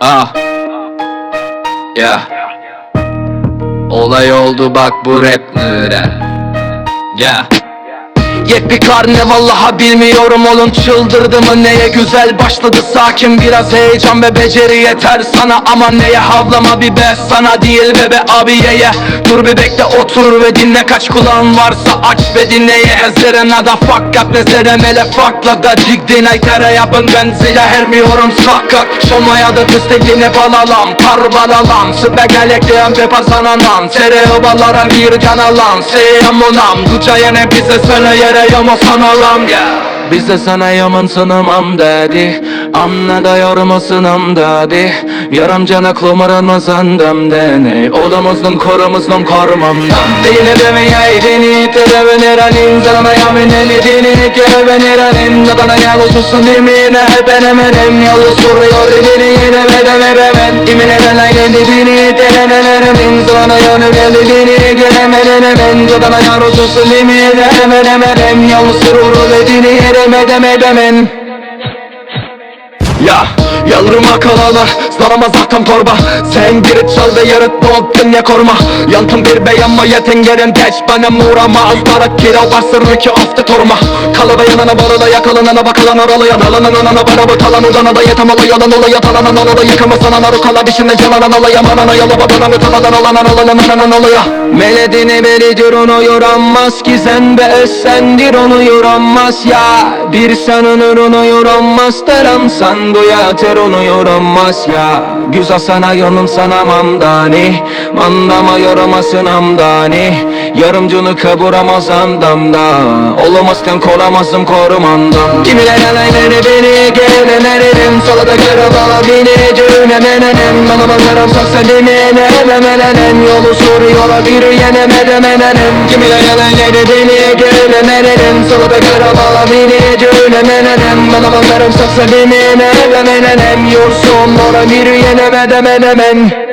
Ah. Ya. Olay oldu bak bu rap nere Ya Yet bir vallaha bilmiyorum oğlum. Çıldırdı mı neye güzel başladı? Sakin biraz heyecan ve beceri yeter sana. Ama neye havlama bir be sana değil bebe abiyeye Dur bir bekle otur ve dinle. Kaç kulağın varsa aç ve dinle ye. Zerena fuck up ne zeremele fuckla da ciddi naytere yapın ben zile hermiyorum. Sakak Şomaya da tüsteline balalam? Par balalam Süpe gelekleyen ve pasananan Tere obalara bir canalan Seyam onam Duca yine bize söyle yere yama sanalam yeah. Bize sana yaman sanamam dedi. Anla da yormasınam dedi. Yarım cana kumarına sandım dene Olamazdım korumuzdan korumamdan Dine deme yay dini Tere neranin Zalama yamin eli dini Kere neranin Nadana ya uçusun dimine Hep enemenim Yolu soruyor dini Yine ve de ve ve ben Dimine ben aynen dini Tere neranin Zalama yamin eli dini Gelemeden hemen. Nadana ya uçusun dimine Hep enemenim Yolu soruyor dini Yine demedemen ya yalırıma kalalar Sarama zaten torba. Sen girip çal ve yarıt doğdun ya korma Yantım bir beyanma yetengerin geç. Bana muğrama Azlara kira bastırır ki afta torma Kalaba yanana balada yakalanana bakalan oralayan Alanan anana bana bu talan udana da yetem ola yalan ola yatalanan ola yıkama sana naru kala dişinde cananan ola yamanana yala babana mütaladan olanan olanan olanan olaya Meledine belidir onu yoramaz ki sen be sendir onu yoramaz ya. Bir sen onur onu yoramaz deram duya ter onu yoramaz ya. Güzel sana yanım sana mandani. Mandama yoramasın amdani. Yarımcını kaburamaz andamda. Olamazken kolamazım korumandam Kimiler alayları beni gelenerim Sola da göre bana beni cümlemenenim Bana bakarım saksa dimene Memelenem yolu soruyorlar bir yenemedemenenim Kimiler alayları beni gelenerim Sola da göre bana beni cümlemenenim Bana saksa dimene Memelenem yol sonlara bir yenemedemenemen